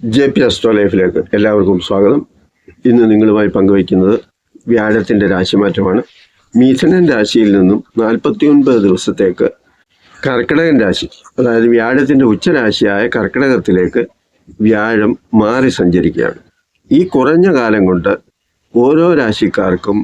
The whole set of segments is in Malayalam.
ജെ പി അസ്ട്രോ ലൈഫിലേക്ക് എല്ലാവർക്കും സ്വാഗതം. ഇന്ന് നിങ്ങളുമായി പങ്കുവയ്ക്കുന്നത് വ്യാഴത്തിന്റെ രാശിമാറ്റമാണ്. മീഥനൻ രാശിയിൽ നിന്നും നാൽപ്പത്തി ഒൻപത് ദിവസത്തേക്ക് കർക്കിടകൻ രാശി അതായത് വ്യാഴത്തിന്റെ ഉച്ചരാശിയായ കർക്കിടകത്തിലേക്ക് വ്യാഴം മാറി സഞ്ചരിക്കുകയാണ്. ഈ കുറഞ്ഞ കാലം കൊണ്ട് ഓരോ രാശിക്കാർക്കും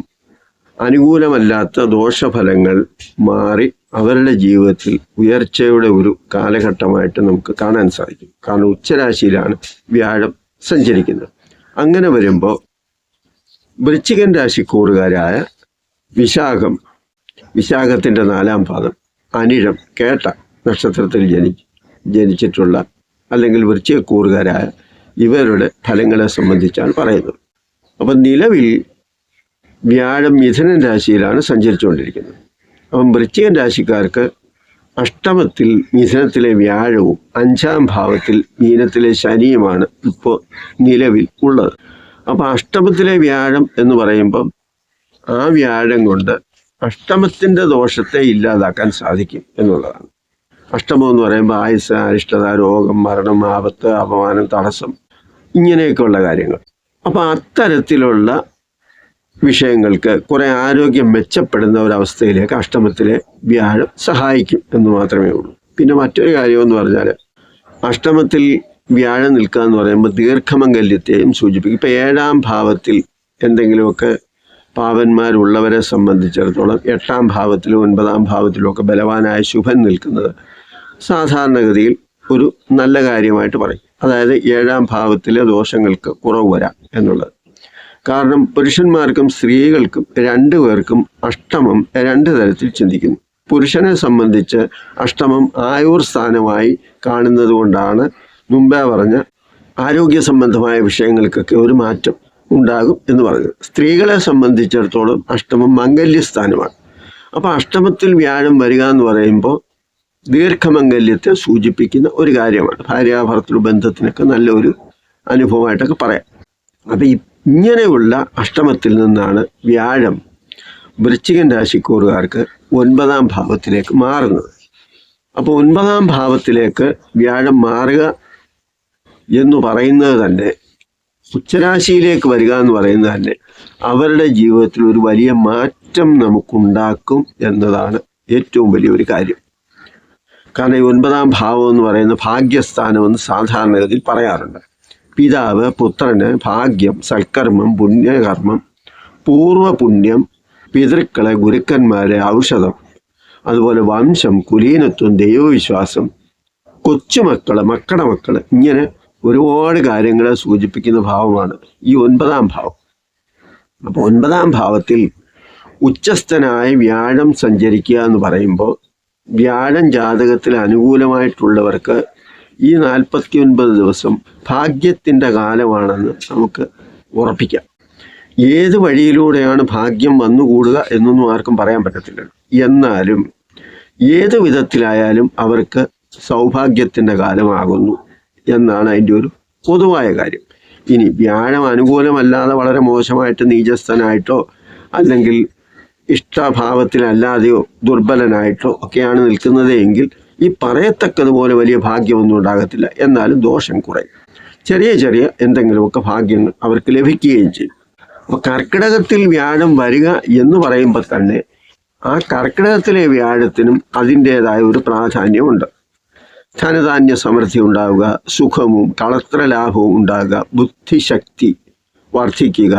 അനുകൂലമല്ലാത്ത ദോഷഫലങ്ങൾ മാറി അവരുടെ ജീവിതത്തിൽ ഉയർച്ചയുടെ ഒരു കാലഘട്ടമായിട്ട് നമുക്ക് കാണാൻ സാധിക്കും. കാരണം ഉച്ചരാശിയിലാണ് വ്യാഴം സഞ്ചരിക്കുന്നത്. അങ്ങനെ വരുമ്പോൾ വൃശ്ചികൻ രാശിക്കൂറുകാരായ വിശാഖം വിശാഖത്തിന്റെ നാലാം പാദം അനിഴം കേട്ട നക്ഷത്രത്തിൽ ജനി ജനിച്ചിട്ടുള്ള അല്ലെങ്കിൽ വൃശ്ചികക്കൂറുകാരായ ഇവരുടെ ഫലങ്ങളെ സംബന്ധിച്ചാണ് പറയുന്നത്. അപ്പം നിലവിൽ വ്യാഴം മിഥുനൻ രാശിയിലാണ് സഞ്ചരിച്ചുകൊണ്ടിരിക്കുന്നത്. അപ്പം വൃശ്ചികൻ രാശിക്കാർക്ക് അഷ്ടമത്തിൽ മിഥുനത്തിലെ വ്യാഴവും അഞ്ചാം ഭാവത്തിൽ മീനത്തിലെ ശനിയുമാണ് ഇപ്പോൾ നിലവിൽ ഉള്ളത്. അപ്പോൾ അഷ്ടമത്തിലെ വ്യാഴം എന്ന് പറയുമ്പം ആ വ്യാഴം കൊണ്ട് അഷ്ടമത്തിന്റെ ദോഷത്തെ ഇല്ലാതാക്കാൻ സാധിക്കും എന്നുള്ളതാണ്. അഷ്ടമം എന്ന് പറയുമ്പോൾ ആയുസ് അരിഷ്ടത രോഗം മരണം ആപത്ത് അപമാനം തടസ്സം ഇങ്ങനെയൊക്കെയുള്ള കാര്യങ്ങൾ. അപ്പോൾ അത്തരത്തിലുള്ള വിഷയങ്ങൾക്ക് കുറെ ആരോഗ്യം മെച്ചപ്പെടുന്ന ഒരവസ്ഥയിലേക്ക് അഷ്ടമത്തിലെ വ്യാഴം സഹായിക്കും എന്ന് മാത്രമേ ഉള്ളൂ. പിന്നെ മറ്റൊരു കാര്യം എന്ന് പറഞ്ഞാൽ അഷ്ടമത്തിൽ വ്യാഴം നിൽക്കുക എന്ന് പറയുമ്പോൾ ദീർഘമംഗല്യത്തെയും സൂചിപ്പിക്കും. ഇപ്പം ഏഴാം ഭാവത്തിൽ എന്തെങ്കിലുമൊക്കെ പാവന്മാരുള്ളവരെ സംബന്ധിച്ചിടത്തോളം എട്ടാം ഭാവത്തിലും ഒൻപതാം ഭാവത്തിലും ഒക്കെ ബലവാനായ ശുഭൻ നിൽക്കുന്നത് സാധാരണഗതിയിൽ ഒരു നല്ല കാര്യമായിട്ട് പറയും. അതായത് ഏഴാം ഭാവത്തിലെ ദോഷങ്ങൾക്ക് കുറവ് വരാം എന്നുള്ളത്. കാരണം പുരുഷന്മാർക്കും സ്ത്രീകൾക്കും രണ്ടു പേർക്കും അഷ്ടമം രണ്ട് തരത്തിൽ ചിന്തിക്കുന്നു. പുരുഷനെ സംബന്ധിച്ച് അഷ്ടമം ആയൂർ സ്ഥാനമായി കാണുന്നത് കൊണ്ടാണ് മുമ്പേ പറഞ്ഞ ആരോഗ്യ സംബന്ധമായ വിഷയങ്ങൾക്കൊക്കെ ഒരു മാറ്റം ഉണ്ടാകും എന്ന് പറഞ്ഞത്. സ്ത്രീകളെ സംബന്ധിച്ചിടത്തോളം അഷ്ടമം മംഗല്യസ്ഥാനമാണ്. അപ്പോൾ അഷ്ടമത്തിൽ വ്യാഴം വരിക എന്ന് പറയുമ്പോൾ ദീർഘമംഗല്യത്തെ സൂചിപ്പിക്കുന്ന ഒരു കാര്യമാണ്. ഭാര്യാഭർത്തൃ ബന്ധത്തിനൊക്കെ നല്ലൊരു അനുഭവമായിട്ടൊക്കെ പറയാം. അപ്പം ഈ ഇങ്ങനെയുള്ള അഷ്ടമത്തിൽ നിന്നാണ് വ്യാഴം വൃശ്ചികൻ രാശിക്കൂറുകാർക്ക് ഒൻപതാം ഭാവത്തിലേക്ക് മാറുന്നത്. അപ്പോൾ ഒൻപതാം ഭാവത്തിലേക്ക് വ്യാഴം മാറുക എന്ന് പറയുന്നത് തന്നെ ഉച്ചരാശിയിലേക്ക് വരിക എന്ന് പറയുന്നത് തന്നെ അവരുടെ ജീവിതത്തിൽ ഒരു വലിയ മാറ്റം നമുക്കുണ്ടാക്കും എന്നതാണ് ഏറ്റവും വലിയൊരു കാര്യം. കാരണം ഈ ഒൻപതാം ഭാവം എന്ന് പറയുന്ന ഭാഗ്യസ്ഥാനം എന്ന് സാധാരണഗതിയിൽ പറയാറുണ്ട്. പിതാവ് പുത്രന് ഭാഗ്യം സൽക്കർമ്മം പുണ്യകർമ്മം പൂർവപുണ്യം പിതൃക്കളെ ഗുരുക്കന്മാരെ ഔഷധം അതുപോലെ വംശം കുലീനത്വം ദൈവവിശ്വാസം കൊച്ചുമക്കൾ മക്കളുടെ മക്കൾ ഇങ്ങനെ ഒരുപാട് കാര്യങ്ങളെ സൂചിപ്പിക്കുന്ന ഭാവമാണ് ഈ ഒൻപതാം ഭാവം. അപ്പോൾ ഒൻപതാം ഭാവത്തിൽ ഉച്ചസ്ഥനായ വ്യാഴം സഞ്ചരിക്കുക എന്ന് പറയുമ്പോൾ വ്യാഴം ജാതകത്തിൽ അനുകൂലമായിട്ടുള്ളവർക്ക് ഈ നാൽപ്പത്തി ഒൻപത് ദിവസം ഭാഗ്യത്തിന്റെ കാലമാണെന്ന് നമുക്ക് ഉറപ്പിക്കാം. ഏത് വഴിയിലൂടെയാണ് ഭാഗ്യം വന്നുകൂടുക എന്നൊന്നും ആർക്കും പറയാൻ പറ്റത്തില്ല. എന്നാലും ഏത് വിധത്തിലായാലും അവർക്ക് സൗഭാഗ്യത്തിന്റെ കാലമാകുന്നു എന്നാണ് അതിന്റെ ഒരു പൊതുവായ കാര്യം. ഇനി വ്യാഴം അനുകൂലമല്ലാതെ വളരെ മോശമായിട്ട് നീചസ്ഥനായിട്ടോ അല്ലെങ്കിൽ ഇഷ്ടഭാവത്തിലല്ലാതെയോ ദുർബലനായിട്ടോ ഒക്കെയാണ് നിൽക്കുന്നത് എങ്കിൽ ഈ പറയത്തക്കതുപോലെ വലിയ ഭാഗ്യമൊന്നും ഉണ്ടാകത്തില്ല. എന്നാലും ദോഷം കുറയും. ചെറിയ ചെറിയ എന്തെങ്കിലുമൊക്കെ ഭാഗ്യങ്ങൾ അവർക്ക് ലഭിക്കുകയും ചെയ്യും. അപ്പോൾ കർക്കിടകത്തിൽ വ്യാഴം വരിക എന്ന് പറയുമ്പോൾ തന്നെ ആ കർക്കിടകത്തിലെ വ്യാഴത്തിനും അതിന്റേതായ ഒരു പ്രാധാന്യമുണ്ട്. ധനധാന്യ സമൃദ്ധി ഉണ്ടാവുക സുഖവും കളത്ര ലാഭവും ഉണ്ടാകുക ബുദ്ധിശക്തി വർദ്ധിക്കുക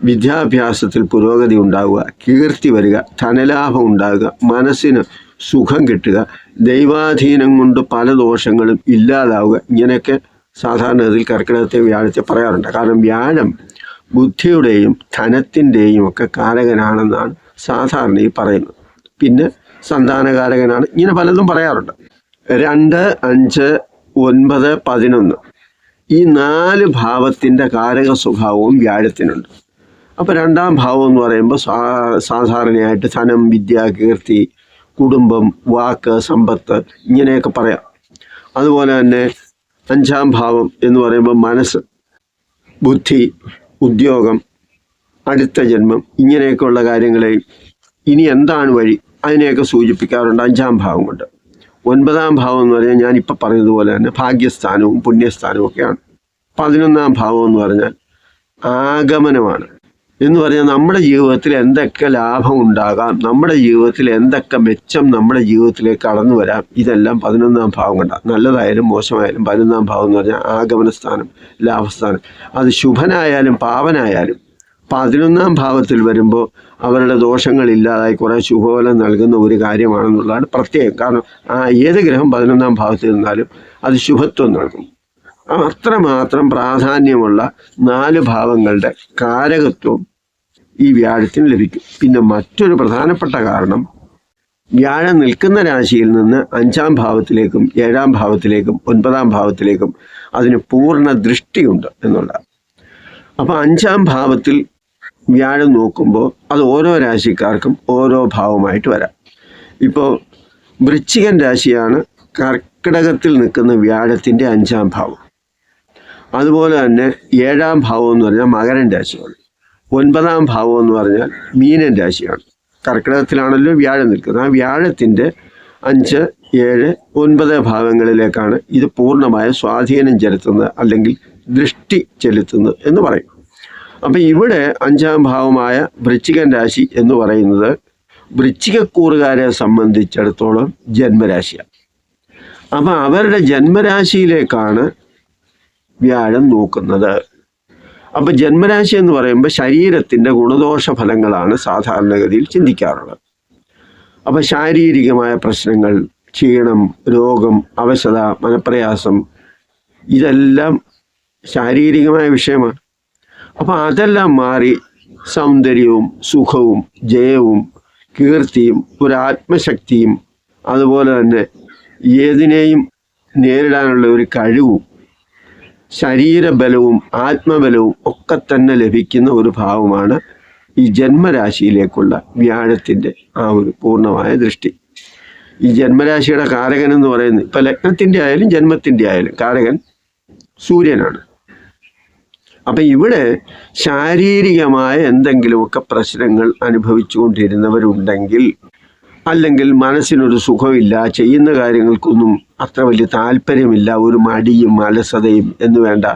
വിദ്യാഭ്യാസത്തിൽ പുരോഗതി ഉണ്ടാവുക കീർത്തി വരിക ധനലാഭം ഉണ്ടാവുക മനസ്സിന് സുഖം കിട്ടുക. ദൈവാധീനം കൊണ്ട് പല ദോഷങ്ങളും ഇല്ലാതാവുക. ഇങ്ങനെയൊക്കെ സാധാരണ ഇതിൽ കർക്കിടകത്തെ വ്യാഴത്തെ പറയാറുണ്ട്. കാരണം വ്യാഴം ബുദ്ധിയുടെയും ധനത്തിന്റെയും ഒക്കെ കാരകനാണെന്നാണ് സാധാരണ ഈ പറയുന്നത്. പിന്നെ സന്താനകാരകനാണ് ഇങ്ങനെ പലതും പറയാറുണ്ട്. രണ്ട് അഞ്ച് ഒൻപത് പതിനൊന്ന്. ഈ നാല് ഭാവത്തിന്റെ കാരക സ്വഭാവവും വ്യാഴത്തിനുണ്ട്. അപ്പോൾ രണ്ടാം ഭാവം എന്ന് പറയുമ്പോൾ സാ സാധാരണയായിട്ട് ധനം വിദ്യ കീർത്തി കുടുംബം വാക്ക് സമ്പത്ത് ഇങ്ങനെയൊക്കെ പറയാം. അതുപോലെ തന്നെ അഞ്ചാം ഭാവം എന്ന് പറയുമ്പോൾ മനസ്സ് ബുദ്ധി ഉദ്യോഗം അടുത്ത ജന്മം ഇങ്ങനെയൊക്കെയുള്ള കാര്യങ്ങളെ ഇനി എന്താണ് വഴി? അതിനെയൊക്കെ സൂചിപ്പിക്കാറുണ്ട് അഞ്ചാം ഭാവം കൊണ്ട്. ഒൻപതാം ഭാവം എന്ന് പറഞ്ഞാൽ ഞാനിപ്പോൾ പറഞ്ഞതുപോലെ തന്നെ ഭാഗ്യസ്ഥാനവും പുണ്യസ്ഥാനവും ഒക്കെയാണ്. പതിനൊന്നാം ഭാവം എന്ന് പറഞ്ഞാൽ ആഗമനമാണ്. എന്ന് പറഞ്ഞാൽ നമ്മുടെ ജീവിതത്തിൽ എന്തൊക്കെ ലാഭം ഉണ്ടാകാം നമ്മുടെ ജീവിതത്തിൽ എന്തൊക്കെ മെച്ചം നമ്മുടെ ജീവിതത്തിലേക്ക് കടന്നു വരാം ഇതെല്ലാം പതിനൊന്നാം ഭാവം കൊണ്ടാണ് നല്ലതായാലും മോശമായാലും പതിനൊന്നാം ഭാവം എന്ന് പറഞ്ഞാൽ ആഗമന സ്ഥാനം ലാഭസ്ഥാനം. അത് ശുഭനായാലും പാവനായാലും പതിനൊന്നാം ഭാവത്തിൽ വരുമ്പോൾ അവരുടെ ദോഷങ്ങൾ ദോഷങ്ങളില്ലാതായി കുറേ ശുഭഫലം നൽകുന്ന ഒരു കാര്യമാണെന്നുള്ളതാണ് പ്രത്യേകം. കാരണം ആ ഏത് ഗ്രഹം പതിനൊന്നാം ഭാവത്തിൽ നിന്നാലും അത് ശുഭത്വം നൽകും. അത്രമാത്രം പ്രാധാന്യമുള്ള നാല് ഭാവങ്ങളുടെ കാരകത്വം ഈ വ്യാഴത്തിന് ലഭിക്കും. പിന്നെ മറ്റൊരു പ്രധാനപ്പെട്ട കാരണം വ്യാഴം നിൽക്കുന്ന രാശിയിൽ നിന്ന് അഞ്ചാം ഭാവത്തിലേക്കും ഏഴാം ഭാവത്തിലേക്കും ഒൻപതാം ഭാവത്തിലേക്കും അതിന് പൂർണ ദൃഷ്ടിയുണ്ട് എന്നുള്ളതാണ്. അപ്പോൾ അഞ്ചാം ഭാവത്തിൽ വ്യാഴം നോക്കുമ്പോൾ അത് ഓരോ രാശിക്കാർക്കും ഓരോ ഭാവമായിട്ട് വരാം. ഇപ്പോൾ വൃശ്ചികൻ രാശിയാണ് കർക്കിടകത്തിൽ നിൽക്കുന്ന വ്യാഴത്തിന്റെ അഞ്ചാം ഭാവം. അതുപോലെ തന്നെ ഏഴാം ഭാവം എന്ന് പറഞ്ഞാൽ മകരൻ രാശിയാണ്. ഒൻപതാം ഭാവം എന്ന് പറഞ്ഞാൽ മീനൻ രാശിയാണ്. കർക്കിടകത്തിലാണല്ലോ വ്യാഴം നിൽക്കുന്നത്. ആ വ്യാഴത്തിന്റെ അഞ്ച് ഏഴ് ഒൻപത് ഭാവങ്ങളിലേക്കാണ് ഇത് പൂർണമായ സ്വാധീനം ചെലുത്തുന്നത് അല്ലെങ്കിൽ ദൃഷ്ടി ചെലുത്തുന്നത് എന്ന് പറയും. അപ്പം ഇവിടെ അഞ്ചാം ഭാവമായ വൃശ്ചികൻ രാശി എന്ന് പറയുന്നത് വൃശ്ചികക്കൂറുകാരെ സംബന്ധിച്ചിടത്തോളം ജന്മരാശിയാണ്. അപ്പം അവരുടെ ജന്മരാശിയിലേക്കാണ് വ്യാഴം നോക്കുന്നത്. അപ്പം ജന്മരാശി എന്ന് പറയുമ്പോൾ ശരീരത്തിന്റെ ഗുണദോഷ ഫലങ്ങളാണ് സാധാരണഗതിയിൽ ചിന്തിക്കാറുള്ളത്. അപ്പം ശാരീരികമായ പ്രശ്നങ്ങൾ ക്ഷീണം രോഗം അവശത മനപ്രയാസം ഇതെല്ലാം ശാരീരികമായ വിഷയമാണ്. അപ്പം അതെല്ലാം മാറി സൗന്ദര്യവും സുഖവും ജയവും കീർത്തിയും ഒരു ആത്മശക്തിയും അതുപോലെ തന്നെ ഏതിനെയും നേരിടാനുള്ള ഒരു കഴിവും ശരീരബലവും ആത്മബലവും ഒക്കെ തന്നെ ലഭിക്കുന്ന ഒരു ഭാവമാണ് ഈ ജന്മരാശിയിലേക്കുള്ള വ്യാഴത്തിന്റെ ആ ഒരു പൂർണമായ ദൃഷ്ടി. ഈ ജന്മരാശിയുടെ കാരകൻ എന്ന് പറയുന്നത് ഇപ്പം ലഗ്നത്തിന്റെ ആയാലും ജന്മത്തിന്റെ ആയാലും കാരകൻ സൂര്യനാണ്. അപ്പം ഇവിടെ ശാരീരികമായ എന്തെങ്കിലുമൊക്കെ പ്രശ്നങ്ങൾ അനുഭവിച്ചുകൊണ്ടിരുന്നവരുണ്ടെങ്കിൽ അല്ലെങ്കിൽ മനസ്സിനൊരു സുഖമില്ല ചെയ്യുന്ന കാര്യങ്ങൾക്കൊന്നും അത്ര വലിയ താല്പര്യമില്ല ഒരു മടിയും അലസതയും എന്ന് വേണ്ട.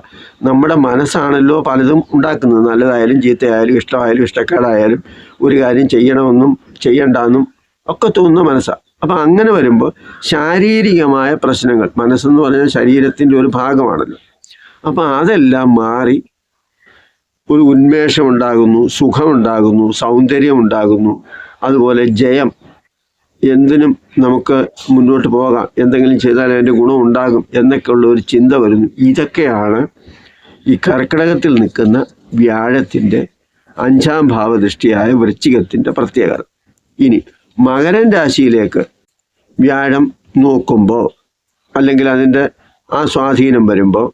നമ്മുടെ മനസ്സാണല്ലോ പലതും ഉണ്ടാക്കുന്നത്. നല്ലതായാലും ചീത്തയായാലും ഇഷ്ടമായാലും ഇഷ്ടക്കേടായാലും ഒരു കാര്യം ചെയ്യണമെന്നും ചെയ്യണ്ടെന്നും ഒക്കെ തോന്നുന്ന മനസ്സാണ് അപ്പം അങ്ങനെ വരുമ്പോൾ ശാരീരികമായ പ്രശ്നങ്ങൾ മനസ്സെന്ന് പറഞ്ഞാൽ ശരീരത്തിന്റെ ഒരു ഭാഗമാണല്ലോ. അപ്പം അതെല്ലാം മാറി ഒരു ഉന്മേഷമുണ്ടാകുന്നു സുഖമുണ്ടാകുന്നു സൗന്ദര്യമുണ്ടാകുന്നു. അതുപോലെ ജയം എന്തിനും നമുക്ക് മുന്നോട്ട് പോകാം. എന്തെങ്കിലും ചെയ്താൽ അതിന്റെ ഗുണം ഉണ്ടാകും എന്നൊക്കെയുള്ള ഒരു ചിന്ത വരുന്നു. ഇതൊക്കെയാണ് ഈ കർക്കിടകത്തിൽ നിൽക്കുന്ന വ്യാഴത്തിന്റെ അഞ്ചാം ഭാവദൃഷ്ടിയായ വൃശ്ചികത്തിന്റെ പ്രത്യേകത. ഇനി മകരൻ രാശിയിലേക്ക് വ്യാഴം നോക്കുമ്പോൾ അല്ലെങ്കിൽ അതിന്റെ ആ സ്വാധീനം വരുമ്പോൾ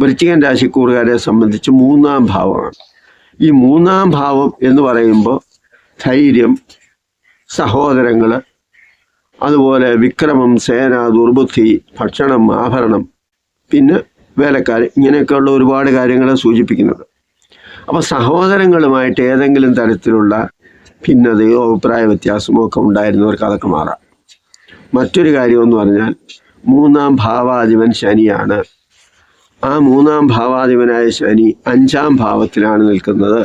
വൃശ്ചികൻ രാശിക്കൂറുകാരെ സംബന്ധിച്ച് മൂന്നാം ഭാവമാണ്. ഈ മൂന്നാം ഭാവം എന്ന് പറയുമ്പോൾ ധൈര്യം സഹോദരങ്ങൾ അതുപോലെ വിക്രമം സേന ദുർബുദ്ധി ഭക്ഷണം ആഭരണം പിന്നെ വേലക്കാർ ഇങ്ങനെയൊക്കെയുള്ള ഒരുപാട് കാര്യങ്ങളെ സൂചിപ്പിക്കുന്നത്. അപ്പോൾ സഹോദരങ്ങളുമായിട്ട് ഏതെങ്കിലും തരത്തിലുള്ള ഭിന്നതയോ അഭിപ്രായ വ്യത്യാസമോ ഒക്കെ ഉണ്ടായിരുന്നവർക്ക് അതൊക്കെ മാറാം. മറ്റൊരു കാര്യമെന്ന് പറഞ്ഞാൽ മൂന്നാം ഭാവാധിപൻ ശനിയാണ്. ആ മൂന്നാം ഭാവാധിപനായ ശനി അഞ്ചാം ഭാവത്തിലാണ് നിൽക്കുന്നത്.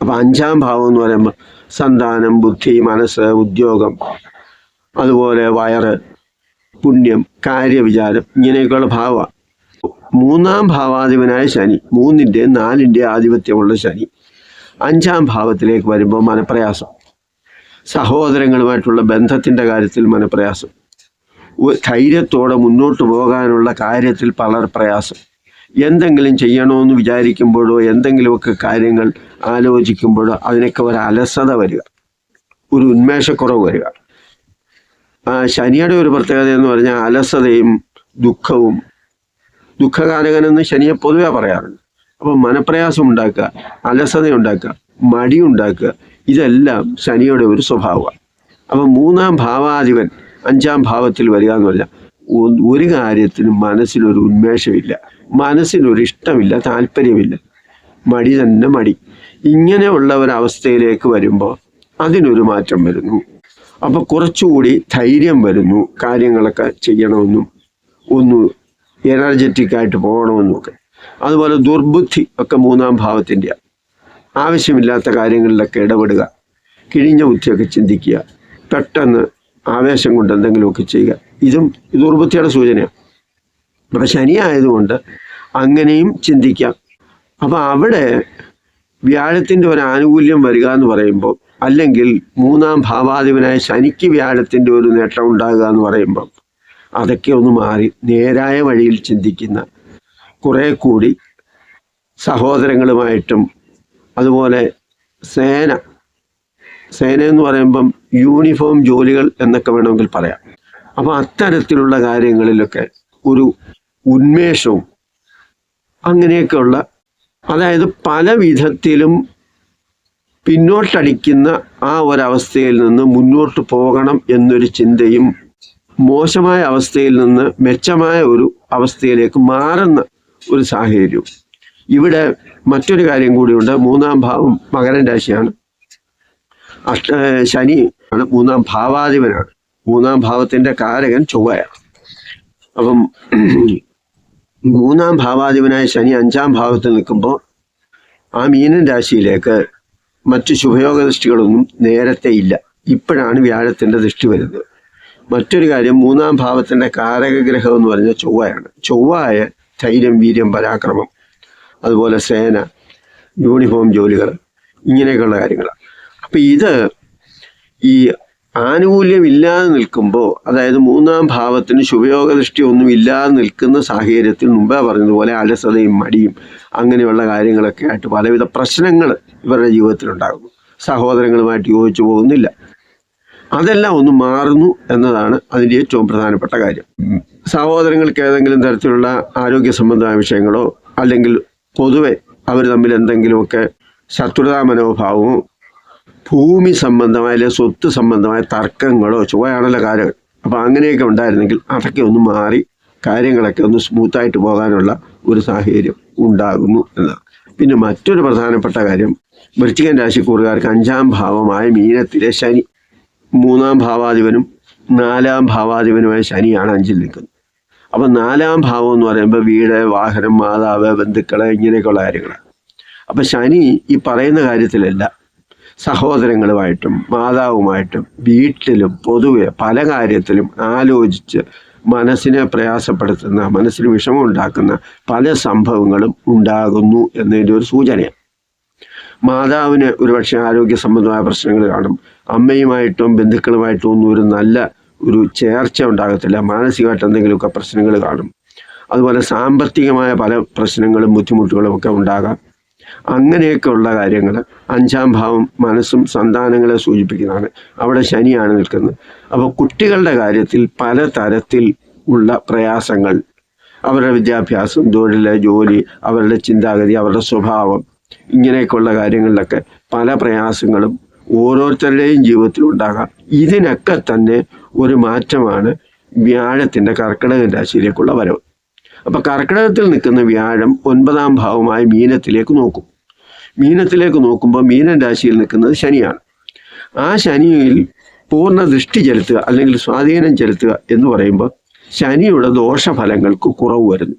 അപ്പം അഞ്ചാം ഭാവം എന്ന് പറയുമ്പോൾ സന്താനം ബുദ്ധി മനസ്സ് ഉദ്യോഗം അതുപോലെ വയറ് പുണ്യം കാര്യവിചാരം ഇങ്ങനെയൊക്കെയുള്ള ഭാവ. മൂന്നാം ഭാവാധിപനായ ശനി മൂന്നിന്റെ നാലിന്റെ ആധിപത്യമുള്ള ശനി അഞ്ചാം ഭാവത്തിലേക്ക് വരുമ്പോൾ മനപ്രയാസം. സഹോദരങ്ങളുമായിട്ടുള്ള ബന്ധത്തിന്റെ കാര്യത്തിൽ മനപ്രയാസം. ധൈര്യത്തോടെ മുന്നോട്ട് പോകാനുള്ള കാര്യത്തിൽ പലർ പ്രയാസം. എന്തെങ്കിലും ചെയ്യണമെന്ന് വിചാരിക്കുമ്പോഴോ എന്തെങ്കിലുമൊക്കെ കാര്യങ്ങൾ ആലോചിക്കുമ്പോഴോ അതിനൊക്കെ ഒരു അലസത വരിക. ഒരു ഉന്മേഷക്കുറവ് വരിക. ആ ശനിയുടെ ഒരു പ്രത്യേകത എന്ന് പറഞ്ഞാൽ അലസതയും ദുഃഖവും. ദുഃഖകാരകനെന്ന് ശനിയെ പൊതുവെ പറയാറുണ്ട്. അപ്പം മനപ്രയാസം ഉണ്ടാക്കുക അലസത ഉണ്ടാക്കുക മടി ഉണ്ടാക്കുക ഇതെല്ലാം ശനിയുടെ ഒരു സ്വഭാവമാണ്. അപ്പം മൂന്നാം ഭാവാധിപൻ അഞ്ചാം ഭാവത്തിൽ വരിക എന്ന് പറഞ്ഞാൽ ഒരു കാര്യത്തിനും മനസ്സിനൊരു ഉന്മേഷമില്ല. മനസ്സിനൊരു ഇഷ്ടമില്ല താല്പര്യമില്ല. മടി തന്നെ മടി. ഇങ്ങനെയുള്ള ഒരവസ്ഥയിലേക്ക് വരുമ്പോൾ അതിനൊരു മാറ്റം വരുന്നു. അപ്പോൾ കുറച്ചുകൂടി ധൈര്യം വരുന്നു കാര്യങ്ങളൊക്കെ ചെയ്യണമെന്നും ഒന്ന് എനർജറ്റിക് ആയിട്ട് പോകണമെന്നും ഒക്കെ അതുപോലെ ദുർബുദ്ധി ഒക്കെ മൂന്നാം ഭാവത്തിന്റെ ആവശ്യമില്ലാത്ത കാര്യങ്ങളിലൊക്കെ ഇടപെടുക കിഴിഞ്ഞ ബുദ്ധിയൊക്കെ ചിന്തിക്കുക പെട്ടെന്ന് ആവേശം കൊണ്ട് എന്തെങ്കിലുമൊക്കെ ചെയ്യുക. ഇതും ദുർബുദ്ധിയുടെ സൂചനയാണ് അപ്പം ശനിയായതുകൊണ്ട് അങ്ങനെയും ചിന്തിക്കാം. അപ്പം അവിടെ വ്യാഴത്തിന്റെ ഒരു ആനുകൂല്യം വരിക എന്ന് പറയുമ്പോൾ അല്ലെങ്കിൽ മൂന്നാം ഭാവാധിപനായ ശനിക്ക് വ്യാഴത്തിന്റെ ഒരു നേട്ടം ഉണ്ടാകുക എന്ന് പറയുമ്പോൾ അതൊക്കെ ഒന്ന് മാറി നേരായ വഴിയിൽ ചിന്തിക്കുന്ന കുറേ കൂടി സഹോദരങ്ങളുമായിട്ടും അതുപോലെ സേന സേന എന്ന് പറയുമ്പം യൂണിഫോം ജോലികൾ എന്നൊക്കെ വേണമെങ്കിൽ പറയാം. അപ്പം അത്തരത്തിലുള്ള കാര്യങ്ങളിലൊക്കെ ഒരു ഉന്മേഷവും അങ്ങനെയൊക്കെയുള്ള അതായത് പല വിധത്തിലും പിന്നോട്ടടിക്കുന്ന ആ ഒരവസ്ഥയിൽ നിന്ന് മുന്നോട്ട് പോകണം എന്നൊരു ചിന്തയും മോശമായ അവസ്ഥയിൽ നിന്ന് മെച്ചമായ ഒരു അവസ്ഥയിലേക്ക് മാറുന്ന ഒരു സാഹചര്യവും. ഇവിടെ മറ്റൊരു കാര്യം കൂടിയുണ്ട്. മൂന്നാം ഭാവം മകരൻ രാശിയാണ്. അഷ്ട ശനി ആണ്. മൂന്നാം ഭാവാധിപനാണ്. മൂന്നാം ഭാവത്തിന്റെ കാരകൻ ചൊവ്വയാണ്. അപ്പം മൂന്നാം ഭാവാധിപനായ ശനി അഞ്ചാം ഭാവത്തിൽ നിൽക്കുമ്പോൾ ആ മീനൻ രാശിയിലേക്ക് മറ്റു ശുഭയോഗ ദൃഷ്ടികളൊന്നും നേരത്തെ ഇല്ല. ഇപ്പോഴാണ് വ്യാഴത്തിന്റെ ദൃഷ്ടി വരുന്നത്. മറ്റൊരു കാര്യം മൂന്നാം ഭാവത്തിന്റെ കാരകഗ്രഹം എന്ന് പറഞ്ഞാൽ ചൊവ്വയാണ്. ചൊവ്വായ ധൈര്യം വീര്യം പരാക്രമം അതുപോലെ സേന യൂണിഫോം ജോലികൾ ഇങ്ങനെയൊക്കെയുള്ള കാര്യങ്ങളാണ്. അപ്പം ഇത് ഈ ആനുകൂല്യം ഇല്ലാതെ നിൽക്കുമ്പോൾ അതായത് മൂന്നാം ഭാവത്തിന് ശുഭയോഗ ദൃഷ്ടി ഒന്നും ഇല്ലാതെ നിൽക്കുന്ന സാഹചര്യത്തിൽ മുമ്പേ പറഞ്ഞതുപോലെ അലസതയും മടിയും അങ്ങനെയുള്ള കാര്യങ്ങളൊക്കെ ആയിട്ട് പലവിധ പ്രശ്നങ്ങൾ ഇവരുടെ ജീവിതത്തിലുണ്ടാകുന്നു. സഹോദരങ്ങളുമായിട്ട് യോജിച്ചു പോകുന്നില്ല. അതെല്ലാം ഒന്ന് മാറുന്നു എന്നതാണ് അതിന്റെ ഏറ്റവും പ്രധാനപ്പെട്ട കാര്യം. സഹോദരങ്ങൾക്ക് ഏതെങ്കിലും തരത്തിലുള്ള ആരോഗ്യ സംബന്ധമായ വിഷയങ്ങളോ അല്ലെങ്കിൽ പൊതുവെ അവർ തമ്മിൽ എന്തെങ്കിലുമൊക്കെ ശത്രുതാ മനോഭാവമോ ഭൂമി സംബന്ധമായ അല്ലെങ്കിൽ സ്വത്ത് സംബന്ധമായ തർക്കങ്ങളോ ചുവയാണല്ലോ കാര്യങ്ങൾ. അപ്പോൾ അങ്ങനെയൊക്കെ ഉണ്ടായിരുന്നെങ്കിൽ അതൊക്കെ ഒന്ന് മാറി കാര്യങ്ങളൊക്കെ ഒന്ന് സ്മൂത്തായിട്ട് പോകാനുള്ള ഒരു സാഹചര്യം ഉണ്ടാകുന്നു എന്നാണ്. പിന്നെ മറ്റൊരു പ്രധാനപ്പെട്ട കാര്യം വൃശ്ചികൻ രാശിക്കൂറുകാർക്ക് അഞ്ചാം ഭാവമായ മീനത്തിലെ ശനി. മൂന്നാം ഭാവാധിപനും നാലാം ഭാവാധിപനുമായ ശനിയാണ് അഞ്ചിൽ നിൽക്കുന്നത്. അപ്പം നാലാം ഭാവം എന്ന് പറയുമ്പോൾ വീട് വാഹനം മാതാവ് ബന്ധുക്കൾ ഇങ്ങനെയൊക്കെയുള്ള കാര്യങ്ങളാണ്. അപ്പം ശനി ഈ പറയുന്ന കാര്യത്തിലല്ല സഹോദരങ്ങളുമായിട്ടും മാതാവുമായിട്ടും വീട്ടിലും പൊതുവെ പല കാര്യത്തിലും ആലോചിച്ച് മനസ്സിനെ പ്രയാസപ്പെടുത്തുന്ന മനസ്സിന് വിഷമം ഉണ്ടാക്കുന്ന പല സംഭവങ്ങളും ഉണ്ടാകുന്നു എന്നതിന്റെ ഒരു സൂചനയാണ്. മാതാവിന് ഒരുപക്ഷെ ആരോഗ്യ സംബന്ധമായ പ്രശ്നങ്ങൾ കാണും. അമ്മയുമായിട്ടും ബന്ധുക്കളുമായിട്ടും ഒന്നും ഒരു നല്ല ഒരു ചേർച്ച ഉണ്ടാകത്തില്ല. മാനസികമായിട്ട് എന്തെങ്കിലുമൊക്കെ പ്രശ്നങ്ങൾ കാണും. അതുപോലെ സാമ്പത്തികമായ പല പ്രശ്നങ്ങളും ബുദ്ധിമുട്ടുകളും ഒക്കെ ഉണ്ടാകാം. അങ്ങനെയൊക്കെ ഉള്ള കാര്യങ്ങൾ അഞ്ചാം ഭാവം മനസ്സും സന്താനങ്ങളെ സൂചിപ്പിക്കുന്നതാണ്. അവിടെ ശനിയാണ് നിൽക്കുന്നത്. അപ്പോൾ കുട്ടികളുടെ കാര്യത്തിൽ പല തരത്തിൽ ഉള്ള പ്രയാസങ്ങൾ. അവരുടെ വിദ്യാഭ്യാസം തൊഴിൽ ജോലി അവരുടെ ചിന്താഗതി അവരുടെ സ്വഭാവം ഇങ്ങനെയൊക്കെയുള്ള കാര്യങ്ങളിലൊക്കെ പല പ്രയാസങ്ങളും ഓരോരുത്തരുടെയും ജീവിതത്തിൽ ഉണ്ടാകാം. ഇതിനൊക്കെ തന്നെ ഒരു മാറ്റമാണ് വ്യാഴത്തിന്റെ കർക്കിടക രാശിയിലേക്കുള്ള വരവ്. അപ്പം കർക്കിടകത്തിൽ നിൽക്കുന്ന വ്യാഴം ഒൻപതാം ഭാവമായ മീനത്തിലേക്ക് നോക്കും. മീനത്തിലേക്ക് നോക്കുമ്പോൾ മീനൻ രാശിയിൽ നിൽക്കുന്നത് ശനിയാണ്. ആ ശനിയിൽ പൂർണ ദൃഷ്ടി ചെലുത്തുക അല്ലെങ്കിൽ സ്വാധീനം ചെലുത്തുക എന്ന് പറയുമ്പോൾ ശനിയുടെ ദോഷഫലങ്ങൾക്ക് കുറവ് വരുന്നു.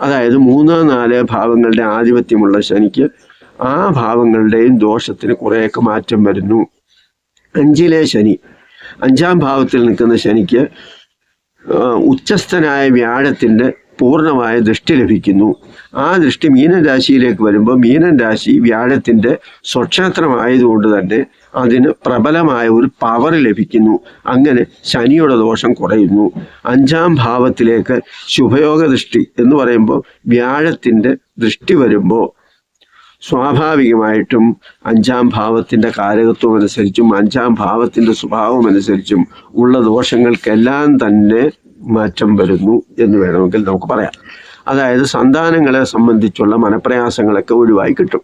അതായത് മൂന്ന് നാല് ഭാവങ്ങളുടെ ആധിപത്യമുള്ള ശനിക്ക് ആ ഭാവങ്ങളുടെയും ദോഷത്തിന് കുറേയൊക്കെ മാറ്റം വരുന്നു. അഞ്ചിലെ ശനി അഞ്ചാം ഭാവത്തിൽ നിൽക്കുന്ന ശനിക്ക് ഉച്ചസ്ഥനായ വ്യാഴത്തിന്റെ പൂർണമായ ദൃഷ്ടി ലഭിക്കുന്നു. ആ ദൃഷ്ടി മീനൻ രാശിയിലേക്ക് വരുമ്പോൾ മീനൻ രാശി വ്യാഴത്തിന്റെ സ്വക്ഷേത്രമായതുകൊണ്ട് തന്നെ അതിന് പ്രബലമായ ഒരു പവർ ലഭിക്കുന്നു. അങ്ങനെ ശനിയുടെ ദോഷം കുറയുന്നു. അഞ്ചാം ഭാവത്തിലേക്ക് ശുഭയോഗ ദൃഷ്ടി എന്ന് പറയുമ്പോൾ വ്യാഴത്തിന്റെ ദൃഷ്ടി വരുമ്പോൾ സ്വാഭാവികമായിട്ടും അഞ്ചാം ഭാവത്തിന്റെ കാരകത്വം അനുസരിച്ചും അഞ്ചാം ഭാവത്തിന്റെ സ്വഭാവം അനുസരിച്ചും ഉള്ള ദോഷങ്ങൾക്കെല്ലാം തന്നെ മാറ്റം വരുന്നു എന്ന് വേണമെങ്കിൽ നമുക്ക് പറയാം. അതായത് സന്താനങ്ങളെ സംബന്ധിച്ചുള്ള മനപ്രയാസങ്ങളൊക്കെ ഒഴിവായി കിട്ടും.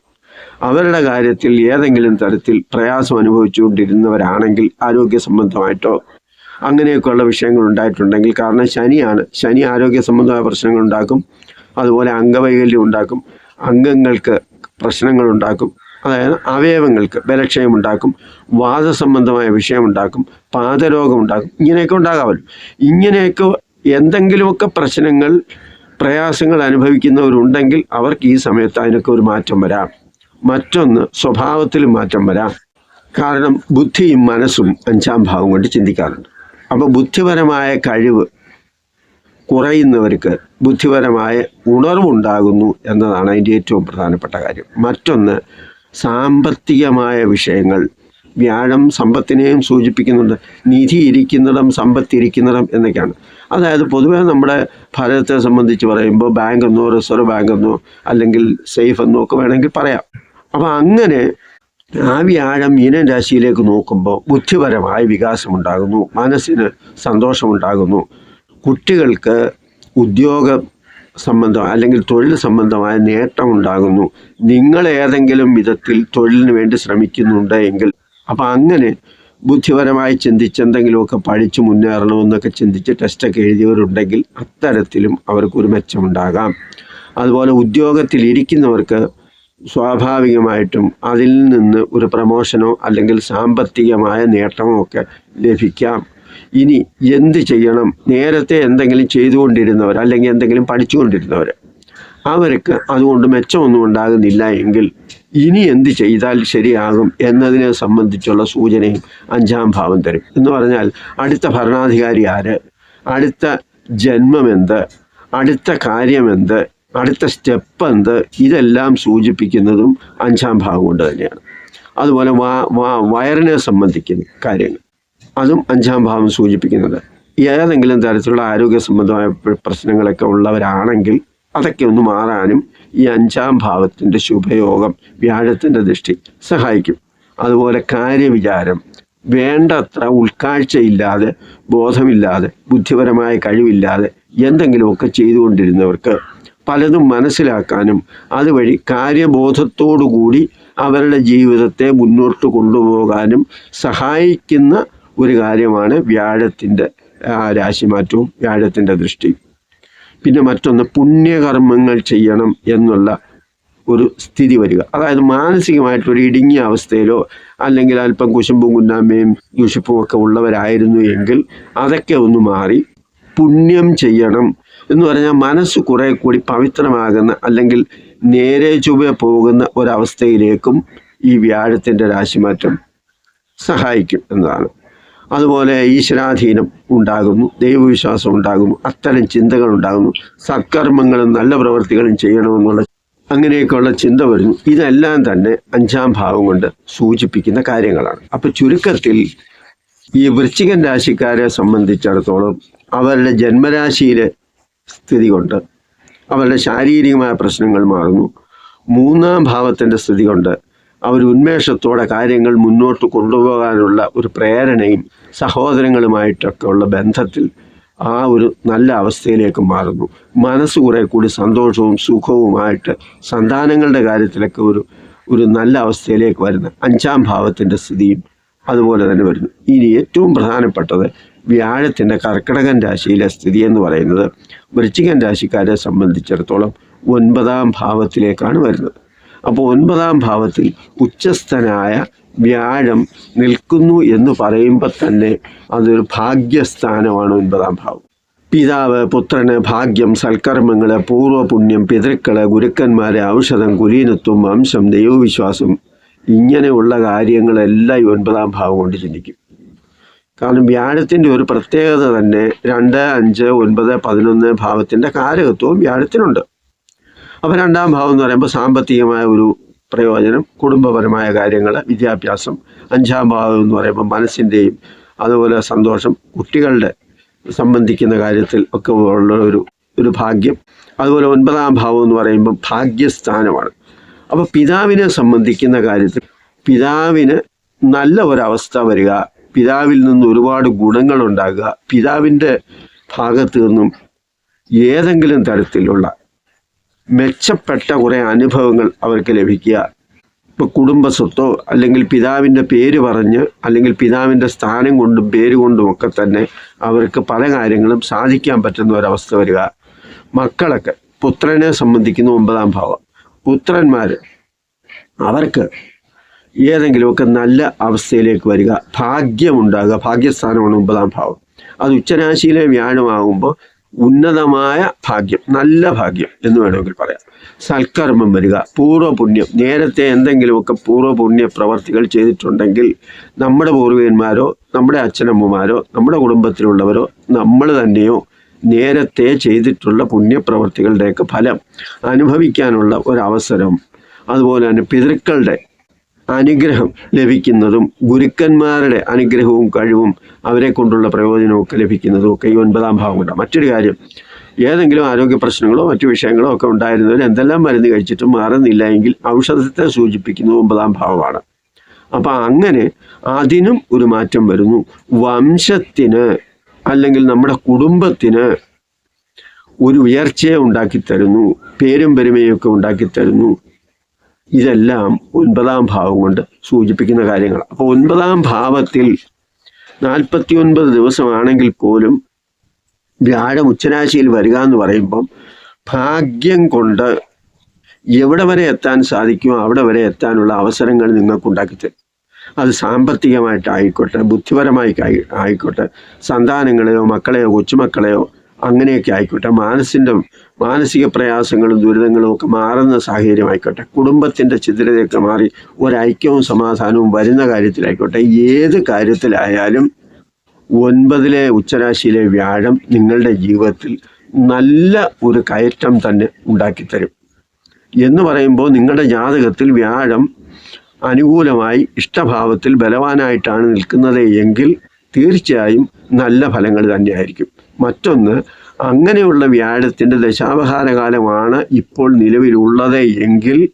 അവരുടെ കാര്യത്തിൽ ഏതെങ്കിലും തരത്തിൽ പ്രയാസം അനുഭവിച്ചുകൊണ്ടിരുന്നവരാണെങ്കിൽ ആരോഗ്യ സംബന്ധമായിട്ടോ അങ്ങനെയൊക്കെയുള്ള വിഷയങ്ങൾ ഉണ്ടായിട്ടുണ്ടെങ്കിൽ കാരണം ശനിയാണ്. ശനി ആരോഗ്യ സംബന്ധമായ പ്രശ്നങ്ങൾ ഉണ്ടാക്കും. അതുപോലെ അംഗവൈകല്യം ഉണ്ടാക്കും. അംഗങ്ങൾക്ക് പ്രശ്നങ്ങൾ ഉണ്ടാക്കും. അതായത് അവയവങ്ങൾക്ക് ബലക്ഷയം ഉണ്ടാക്കും വാദസംബന്ധമായ വിഷയമുണ്ടാക്കും പാദരോഗം ഉണ്ടാക്കും ഇങ്ങനെയൊക്കെ ഉണ്ടാകാമല്ലോ. ഇങ്ങനെയൊക്കെ എന്തെങ്കിലുമൊക്കെ പ്രശ്നങ്ങൾ പ്രയാസങ്ങൾ അനുഭവിക്കുന്നവരുണ്ടെങ്കിൽ അവർക്ക് ഈ സമയത്ത് അതിനൊക്കെ ഒരു മാറ്റം വരാം. മറ്റൊന്ന് സ്വഭാവത്തിലും മാറ്റം വരാം. കാരണം ബുദ്ധിയും മനസ്സും അഞ്ചാം ഭാവം കൊണ്ട് ചിന്തിക്കാറുണ്ട്. അപ്പോൾ ബുദ്ധിപരമായ കഴിവ് കുറയുന്നവർക്ക് ബുദ്ധിപരമായ ഉണർവുണ്ടാകുന്നു എന്നതാണ് അതിന്റെ ഏറ്റവും പ്രധാനപ്പെട്ട കാര്യം. മറ്റൊന്ന് സാമ്പത്തികമായ വിഷയങ്ങൾ. വ്യാഴം സമ്പത്തിനെയും സൂചിപ്പിക്കുന്നുണ്ട്. നിധി ഇരിക്കുന്നിടം സമ്പത്ത് ഇരിക്കുന്നിടം എന്നൊക്കെയാണ്. അതായത് പൊതുവെ നമ്മുടെ ഭാരതത്തെ സംബന്ധിച്ച് പറയുമ്പോൾ ബാങ്ക് എന്നോ റിസർവ് ബാങ്ക് എന്നോ അല്ലെങ്കിൽ സേഫ് എന്നോ ഒക്കെ വേണമെങ്കിൽ പറയാം. അപ്പോൾ അങ്ങനെ ആ വ്യാഴം മീനൻ രാശിയിലേക്ക് നോക്കുമ്പോൾ ബുദ്ധിപരമായ വികാസമുണ്ടാകുന്നു. മനസ്സിന് സന്തോഷമുണ്ടാകുന്നു. കുട്ടികൾക്ക് ഉദ്യോഗ സംബന്ധം അല്ലെങ്കിൽ തൊഴിൽ സംബന്ധമായ നേട്ടം ഉണ്ടാകുന്നു. നിങ്ങൾ ഏതെങ്കിലും വിധത്തിൽ തൊഴിലിന് വേണ്ടി ശ്രമിക്കുന്നുണ്ട് എങ്കിൽ അപ്പം അങ്ങനെ ബുദ്ധിപരമായി ചിന്തിച്ച് എന്തെങ്കിലുമൊക്കെ പഠിച്ച് മുന്നേറണമെന്നൊക്കെ ചിന്തിച്ച് ടെസ്റ്റൊക്കെ എഴുതിയവരുണ്ടെങ്കിൽ അത്തരത്തിലും അവർക്കൊരു മെച്ചമുണ്ടാകാം. അതുപോലെ ഉദ്യോഗത്തിൽ ഇരിക്കുന്നവർക്ക് സ്വാഭാവികമായിട്ടും അതിൽ നിന്ന് ഒരു പ്രമോഷനോ അല്ലെങ്കിൽ സാമ്പത്തികമായ നേട്ടമോ ഒക്കെ ലഭിക്കാം. ഇനി എന്ത് ചെയ്യണം? നേരത്തെ എന്തെങ്കിലും ചെയ്തുകൊണ്ടിരുന്നവർ അല്ലെങ്കിൽ എന്തെങ്കിലും പഠിച്ചുകൊണ്ടിരുന്നവർ അവർക്ക് അതുകൊണ്ട് മെച്ചമൊന്നും ഉണ്ടാകുന്നില്ല എങ്കിൽ ഇനി എന്ത് ചെയ്താൽ ശരിയാകും എന്നതിനെ സംബന്ധിച്ചുള്ള സൂചനയും അഞ്ചാം ഭാവം തരും. എന്ന് പറഞ്ഞാൽ അടുത്ത ഭരണാധികാരി ആര്? അടുത്ത ജന്മമെന്ത് അടുത്ത കാര്യമെന്ത് അടുത്ത സ്റ്റെപ്പ് എന്ത്? ഇതെല്ലാം സൂചിപ്പിക്കുന്നതും അഞ്ചാം ഭാഗം കൊണ്ട് തന്നെയാണ്. അതുപോലെ വയറിനെ സംബന്ധിക്കുന്ന കാര്യങ്ങൾ. അതും അഞ്ചാം ഭാവം സൂചിപ്പിക്കുന്നത്. ഏതെങ്കിലും തരത്തിലുള്ള ആരോഗ്യ സംബന്ധമായ പ്രശ്നങ്ങളൊക്കെ ഉള്ളവരാണെങ്കിൽ അതൊക്കെ ഒന്ന് മാറാനും ഈ അഞ്ചാം ഭാവത്തിന്റെ ശുഭയോഗം വ്യാഴത്തിന്റെ ദൃഷ്ടി സഹായിക്കും. അതുപോലെ കാര്യവിചാരം. വേണ്ടത്ര ഉൾക്കാഴ്ചയില്ലാതെ ബോധമില്ലാതെ ബുദ്ധിപരമായ കഴിവില്ലാതെ എന്തെങ്കിലുമൊക്കെ ചെയ്തുകൊണ്ടിരുന്നവർക്ക് പലതും മനസ്സിലാക്കാനും അതുവഴി കാര്യബോധത്തോടുകൂടി അവരുടെ ജീവിതത്തെ മുന്നോട്ട് കൊണ്ടുപോകാനും സഹായിക്കുന്ന ഒരു കാര്യമാണ് വ്യാഴത്തിന്റെ രാശിമാറ്റവും വ്യാഴത്തിന്റെ ദൃഷ്ടി പിന്നെ മറ്റൊന്ന് പുണ്യകർമ്മങ്ങൾ ചെയ്യണം എന്നുള്ള ഒരു സ്ഥിതി വരിക. അതായത് മാനസികമായിട്ടൊരു ഇടുങ്ങിയ അവസ്ഥയിലോ അല്ലെങ്കിൽ അല്പം കുശുമ്പും കുന്നാമ്മയും യുഷിപ്പും ഒക്കെ ഉള്ളവരായിരുന്നു എങ്കിൽ അതൊക്കെ ഒന്ന് മാറി പുണ്യം ചെയ്യണം എന്ന് പറഞ്ഞാൽ മനസ്സ് കുറെ കൂടി പവിത്രമാകുന്ന അല്ലെങ്കിൽ നേരെ ചുവ പോകുന്ന ഒരവസ്ഥയിലേക്കും ഈ വ്യാഴത്തിന്റെ രാശിമാറ്റം സഹായിക്കും എന്നതാണ്. അതുപോലെ ഈശ്വരാധീനം ഉണ്ടാകുന്നു ദൈവവിശ്വാസം ഉണ്ടാകുന്നു അത്തരം ചിന്തകൾ ഉണ്ടാകുന്നു. സത്കർമ്മങ്ങളും നല്ല പ്രവൃത്തികളും ചെയ്യണമെന്നുള്ള അങ്ങനെയൊക്കെയുള്ള ചിന്ത വരുന്നു. ഇതെല്ലാം തന്നെ അഞ്ചാം ഭാവം കൊണ്ട് സൂചിപ്പിക്കുന്ന കാര്യങ്ങളാണ്. അപ്പൊ ചുരുക്കത്തിൽ ഈ വൃശ്ചികൻ രാശിക്കാരെ സംബന്ധിച്ചിടത്തോളം അവരുടെ ജന്മരാശിയിലെ സ്ഥിതി കൊണ്ട് അവരുടെ ശാരീരികമായ പ്രശ്നങ്ങൾ മാറുന്നു. മൂന്നാം ഭാവത്തിന്റെ സ്ഥിതി കൊണ്ട് അവർ ഉന്മേഷത്തോടെ കാര്യങ്ങൾ മുന്നോട്ട് കൊണ്ടുപോകാനുള്ള ഒരു പ്രേരണയും സഹോദരങ്ങളുമായിട്ടൊക്കെ ഉള്ള ബന്ധത്തിൽ ആ ഒരു നല്ല അവസ്ഥയിലേക്ക് മാറുന്നു. മനസ്സ് കുറെ കൂടി സന്തോഷവും സുഖവുമായിട്ട് സന്താനങ്ങളുടെ കാര്യത്തിലൊക്കെ ഒരു ഒരു നല്ല അവസ്ഥയിലേക്ക് വരുന്ന അഞ്ചാം ഭാവത്തിന്റെ സ്ഥിതിയും അതുപോലെ തന്നെ വരുന്നു. ഇനി ഏറ്റവും പ്രധാനപ്പെട്ടത് വ്യാഴത്തിന്റെ കർക്കിടകൻ രാശിയിലെ സ്ഥിതി എന്ന് പറയുന്നത് വൃശ്ചികൻ രാശിക്കാരെ സംബന്ധിച്ചിടത്തോളം ഒൻപതാം ഭാവത്തിലേക്കാണ് വരുന്നത്. അപ്പോൾ ഒൻപതാം ഭാവത്തിൽ ഉച്ചസ്ഥനായ വ്യാഴം നിൽക്കുന്നു എന്ന് പറയുമ്പോൾ തന്നെ അതൊരു ഭാഗ്യസ്ഥാനമാണ് ഒൻപതാം ഭാവം. പിതാവ് പുത്രന് ഭാഗ്യം സൽക്കർമ്മങ്ങൾ പൂർവപുണ്യം പിതൃക്കൾ ഗുരുക്കന്മാരെ ഔഷധം കുലീനത്വം വംശം ദൈവവിശ്വാസം ഇങ്ങനെയുള്ള കാര്യങ്ങളെല്ലാം ഈ ഒൻപതാം ഭാവം കൊണ്ട് ചിന്തിക്കും. കാരണം വ്യാഴത്തിന്റെ ഒരു പ്രത്യേകത തന്നെ രണ്ട് അഞ്ച് ഒൻപത് പതിനൊന്ന് ഭാവത്തിന്റെ കാരകത്വവും വ്യാഴത്തിനുണ്ട്. അപ്പോൾ രണ്ടാം ഭാവം എന്ന് പറയുമ്പോൾ സാമ്പത്തികമായ ഒരു പ്രയോജനം കുടുംബപരമായ കാര്യങ്ങൾ വിദ്യാഭ്യാസം അഞ്ചാം ഭാഗം എന്ന് പറയുമ്പോൾ മനസ്സിന്റെയും അതുപോലെ സന്തോഷം കുട്ടികളുടെ സംബന്ധിക്കുന്ന കാര്യത്തിൽ ഒക്കെ ഉള്ള ഒരു ഒരു ഭാഗ്യം. അതുപോലെ ഒൻപതാം ഭാവം എന്ന് പറയുമ്പോൾ ഭാഗ്യസ്ഥാനമാണ്. അപ്പോൾ പിതാവിനെ സംബന്ധിക്കുന്ന കാര്യത്തിൽ പിതാവിന് നല്ല ഒരവസ്ഥ വരിക പിതാവിൽ നിന്ന് ഒരുപാട് ഗുണങ്ങൾ ഉണ്ടാകുക പിതാവിന്റെ ഭാഗത്തു നിന്നും ഏതെങ്കിലും തരത്തിലുള്ള മെച്ചപ്പെട്ട കുറേ അനുഭവങ്ങൾ അവർക്ക് ലഭിക്കുക. ഇപ്പോൾ കുടുംബ സ്വത്തോ അല്ലെങ്കിൽ പിതാവിന്റെ പേര് പറഞ്ഞ് അല്ലെങ്കിൽ പിതാവിന്റെ സ്ഥാനം കൊണ്ടും പേര് കൊണ്ടും ഒക്കെ തന്നെ അവർക്ക് പല കാര്യങ്ങളും സാധിക്കാൻ പറ്റുന്ന ഒരവസ്ഥ വരിക. മക്കളൊക്കെ പുത്രനെ സംബന്ധിക്കുന്ന ഒമ്പതാം ഭാവം. പുത്രന്മാർ അവർക്ക് ഏതെങ്കിലുമൊക്കെ നല്ല അവസ്ഥയിലേക്ക് വരിക. ഭാഗ്യമുണ്ടാകുക. ഭാഗ്യസ്ഥാനമാണ് ഒമ്പതാം ഭാവം. അത് ഉച്ചരാശിയിലെ വ്യാഴമാകുമ്പോൾ ഉന്നതമായ ഭാഗ്യം നല്ല ഭാഗ്യം എന്ന് വേണമെങ്കിൽ പറയാം. സൽക്കർമ്മം വരിക പൂർവപുണ്യം നേരത്തെ എന്തെങ്കിലുമൊക്കെ പൂർവപുണ്യ പ്രവർത്തികൾ ചെയ്തിട്ടുണ്ടെങ്കിൽ നമ്മുടെ പൂർവികന്മാരോ നമ്മുടെ അച്ഛനമ്മമാരോ നമ്മുടെ കുടുംബത്തിലുള്ളവരോ നമ്മൾ തന്നെയോ നേരത്തെ ചെയ്തിട്ടുള്ള പുണ്യപ്രവർത്തികളുടെയൊക്കെ ഫലം അനുഭവിക്കാനുള്ള ഒരവസരം. അതുപോലെ തന്നെ പിതൃക്കളുടെ അനുഗ്രഹം ലഭിക്കുന്നതും ഗുരുക്കന്മാരുടെ അനുഗ്രഹവും കഴിവും അവരെ കൊണ്ടുള്ള പ്രയോജനവും ഒക്കെ ലഭിക്കുന്നതും ഒക്കെ ഈ ഒൻപതാം ഭാവം കൊണ്ടാണ്. മറ്റൊരു കാര്യം ഏതെങ്കിലും ആരോഗ്യ പ്രശ്നങ്ങളോ മറ്റു വിഷയങ്ങളോ ഒക്കെ ഉണ്ടായിരുന്നവർ എന്തെല്ലാം മരുന്ന് കഴിച്ചിട്ടും മാറുന്നില്ല എങ്കിൽ ഔഷധത്തെ സൂചിപ്പിക്കുന്നത് ഒമ്പതാം ഭാവമാണ്. അപ്പം അങ്ങനെ അതിനും ഒരു മാറ്റം വരുന്നു. വംശത്തിന് അല്ലെങ്കിൽ നമ്മുടെ കുടുംബത്തിന് ഒരു ഉയർച്ചയെ ഉണ്ടാക്കി തരുന്നു പേരും പെരുമയൊക്കെ ഉണ്ടാക്കി തരുന്നു ഇതെല്ലാം ഒൻപതാം ഭാവം കൊണ്ട് സൂചിപ്പിക്കുന്ന കാര്യങ്ങൾ. അപ്പോൾ ഒൻപതാം ഭാവത്തിൽ നാൽപ്പത്തി ഒൻപത് ദിവസമാണെങ്കിൽ പോലും വ്യാഴം ഉച്ചരാശിയിൽ വരിക എന്ന് പറയുമ്പം ഭാഗ്യം കൊണ്ട് എവിടെ വരെ എത്താൻ സാധിക്കുമോ അവിടെ വരെ എത്താനുള്ള അവസരങ്ങൾ നിങ്ങൾക്ക് അത് സാമ്പത്തികമായിട്ടായിക്കോട്ടെ ബുദ്ധിപരമായി ആയി- ആയിക്കോട്ടെ സന്താനങ്ങളെയോ മക്കളെയോ കൊച്ചുമക്കളെയോ അങ്ങനെയൊക്കെ ആയിക്കോട്ടെ. മാനസിന്റെ മാനസിക പ്രയാസങ്ങളും ദുരിതങ്ങളും ഒക്കെ മാറുന്ന സാഹചര്യമായിക്കോട്ടെ. കുടുംബത്തിന്റെ ചിത്രതയൊക്കെ മാറി ഒരൈക്യവും സമാധാനവും വരുന്ന കാര്യത്തിലായിക്കോട്ടെ. ഏത് കാര്യത്തിലായാലും ഒൻപതിലെ ഉച്ചരാശിയിലെ വ്യാഴം നിങ്ങളുടെ ജീവിതത്തിൽ നല്ല ഒരു കയറ്റം തന്നെ ഉണ്ടാക്കിത്തരും. എന്ന് പറയുമ്പോൾ നിങ്ങളുടെ ജാതകത്തിൽ വ്യാഴം അനുകൂലമായി ഇഷ്ടഭാവത്തിൽ ബലവാനായിട്ടാണ് നിൽക്കുന്നത് എങ്കിൽ തീർച്ചയായും നല്ല ഫലങ്ങൾ തന്നെയായിരിക്കും. മറ്റൊന്ന് അങ്ങനെയുള്ള വ്യാഴത്തിന്റെ ദശാവഹാരകാലമാണ് ഇപ്പോൾ നിലവിലുള്ളത് എങ്കിൽ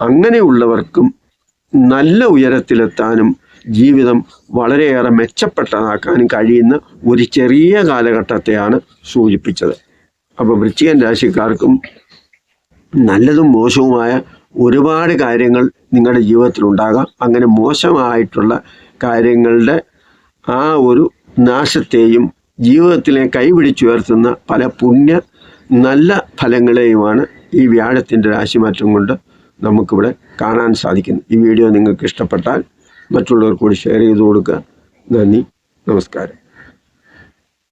അങ്ങനെയുള്ളവർക്കും നല്ല ഉയരത്തിലെത്താനും ജീവിതം വളരെയേറെ മെച്ചപ്പെട്ടതാക്കാനും കഴിയുന്ന ഒരു ചെറിയ കാലഘട്ടത്തെയാണ് സൂചിപ്പിച്ചത്. അപ്പോൾ വൃശ്ചികൻ രാശിക്കാർക്കും നല്ലതും മോശവുമായ ഒരുപാട് കാര്യങ്ങൾ നിങ്ങളുടെ ജീവിതത്തിൽ ഉണ്ടാകാം അങ്ങനെ മോശമായിട്ടുള്ള കാര്യങ്ങളുടെ ആ ഒരു നാശത്തെയും ജീവിതത്തിലെ കൈപിടിച്ചുയർത്തുന്ന പല പുണ്യ നല്ല ഫലങ്ങളെയുമാണ് ഈ വ്യാഴത്തിന്റെ രാശിമാറ്റം കൊണ്ട് നമുക്കിവിടെ കാണാൻ സാധിക്കുന്നു. ഈ വീഡിയോ നിങ്ങൾക്ക് ഇഷ്ടപ്പെട്ടാൽ മറ്റുള്ളവർ കൂടി ഷെയർ ചെയ്ത് കൊടുക്കുക. നന്ദി. നമസ്കാരം.